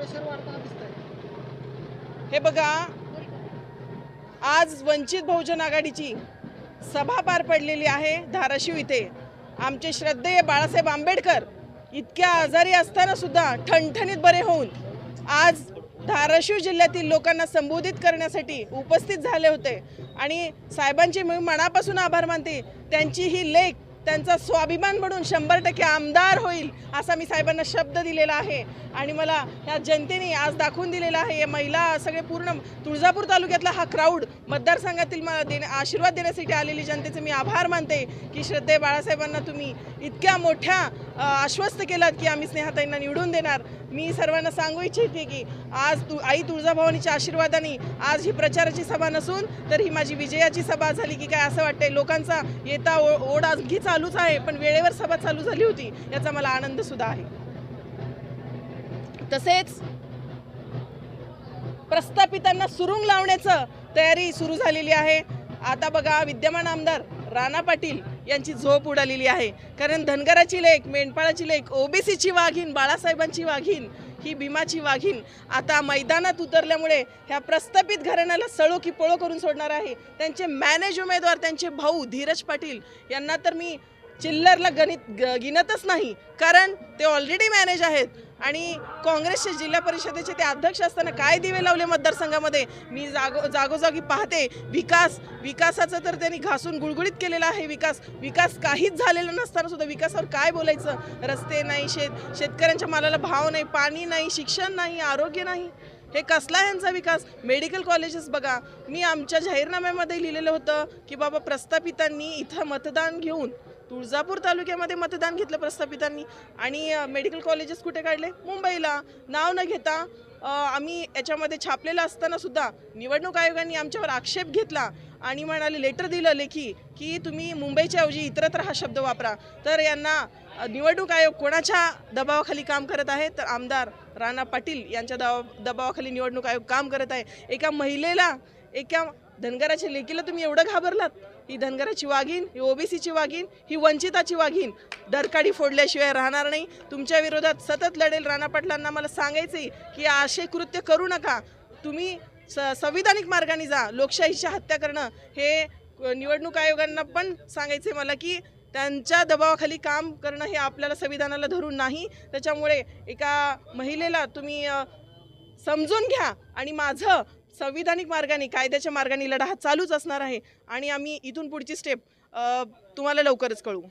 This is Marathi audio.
प्रेशर वाढताना दिसतंय. हे बघा आज वंचित बहुजन आघाडीची सभा पार पडलेली आहे धाराशिव इथे. आमचे श्रद्धेय बाळासाहेब आंबेडकर इतक्या आजारी असताना सुद्धा ठणठणीत बरे होऊन आज धाराशिव जिल्ह्यातील लोकांना संबोधित करण्यासाठी उपस्थित झाले होते. आणि साहेबांचे मी मनापासून आभार मानते. त्यांची ही लेख त्यांचा स्वाभिमान म्हणून शंभर टक्के आमदार होईल असा मी साहेबांना शब्द दिलेला आहे. आणि मला ह्या जनतेने आज दाखवून दिलेला आहे हे महिला सगळे पूर्ण तुळजापूर तालुक्यातला हा क्राऊड मतदारसंघातील मला देणे आशीर्वाद देण्यासाठी आलेली जनतेचे मी आभार मानते की श्रद्धे बाळासाहेबांना तुम्ही इतक्या मोठ्या आश्वस्त केलात की आम्ही स्नेहाताईंना निवडून देणार. मी सर्वांना सांगू इच्छिते की आज तू आई तुळजाभवानीच्या आशीर्वादाने आज ही प्रचाराची सभा नसून तर ही माझी विजयाची सभा झाली की काय असं वाटतंय? लोकांचा येता ओ- ओढ आणखी चालूच आहे पण वेळेवर सभा चालू झाली होती याचा मला आनंद सुद्धा आहे. तसेच प्रस्थापितांना सुरुंग लावण्याचं तयारी सुरू झालेली आहे. आता बघा विद्यमान आमदार राणा पाटील यांची झोप उडालेली आहे. कारण धनगराची लेख मेंढपाळाची लेख ओबीसीची वाघीण बाळासाहेबांची वाघीण ही भीमाची वाघीण आता मैदानात उतरल्यामुळे ह्या प्रस्थापित घराण्याला सळो की पळो करून सोडणार आहे. त्यांचे मॅनेज उमेदवार त्यांचे भाऊ धीरज पाटील यांना तर मी चिल्लरला गणित ग- गिनतच नाही. कारण ते ऑलरेडी मॅनेज आहेत. आणि काँग्रेसचे जिल्हा परिषदेचे ते अध्यक्ष असताना काय दिवे लावले मतदारसंघामध्ये? मी जागो जागोजागी पाहते. विकास विकासाचं तर त्यांनी घासून गुळगुळीत केलेला आहे विकास. विकास काहीच झालेला नसताना सुद्धा विकासावर काय बोलायचं? रस्ते नाही शेत शेतकऱ्यांच्या मालाला भाव नाही पाणी नाही शिक्षण नाही आरोग्य नाही. हे कसला यांचा विकास? मेडिकल कॉलेजेस बघा. मी आमच्या जाहीरनाम्यामध्ये लिहिलेलं होतं की बाबा प्रस्थापितांनी इथं मतदान घेऊन तुळजापूर तालुक्यामध्ये मतदान घेतलं प्रस्थापितांनी. आणि मेडिकल कॉलेजेस कुठे काढले? मुंबईला. नाव न घेता आम्ही याच्यामध्ये छापलेलं असताना सुद्धा निवडणूक आयोगाने आमच्यावर आक्षेप घेतला आणि म्हणाले लेटर दिलं लेखी की तुम्ही मुंबईच्या ऐवजी इतरत्र हा शब्द वापरा. तर यांना निवडणूक आयोग कोणाच्या दबावाखाली काम करत आहे? तर आमदार राणा पाटील यांच्या दबा दबावाखाली निवडणूक आयोग काम करत आहे. एका महिलेला एका धनगराच्या लेकीला तुम्ही एवढं घाबरलात? ही धनगराची वाघीण ही ओबीसीची वाघीण ही वंचिताची वाघीण. दरकाडी फोडल्याशिवाय राहणार नाही. तुमच्या विरोधात सतत लढेल राणा पाटलांना मला सांगायचंही की असे कृत्य करू नका. तुम्ही स संविधानिक मार्गाने जा. लोकशाहीची हत्या करणं हे निवडणूक आयोगांना पण सांगायचे मला की त्यांच्या दबावाखाली काम करणं हे आपल्याला संविधानाला धरून नाही. त्याच्यामुळे एका महिलेला तुम्ही समजून घ्या. आणि माझं संविधानिक मार्गाने कायद्याच्या मार्गाने लढा हा चालूच असणार आहे. आणि आम्ही इथून पुढची स्टेप तुम्हाला लवकरच कळवू.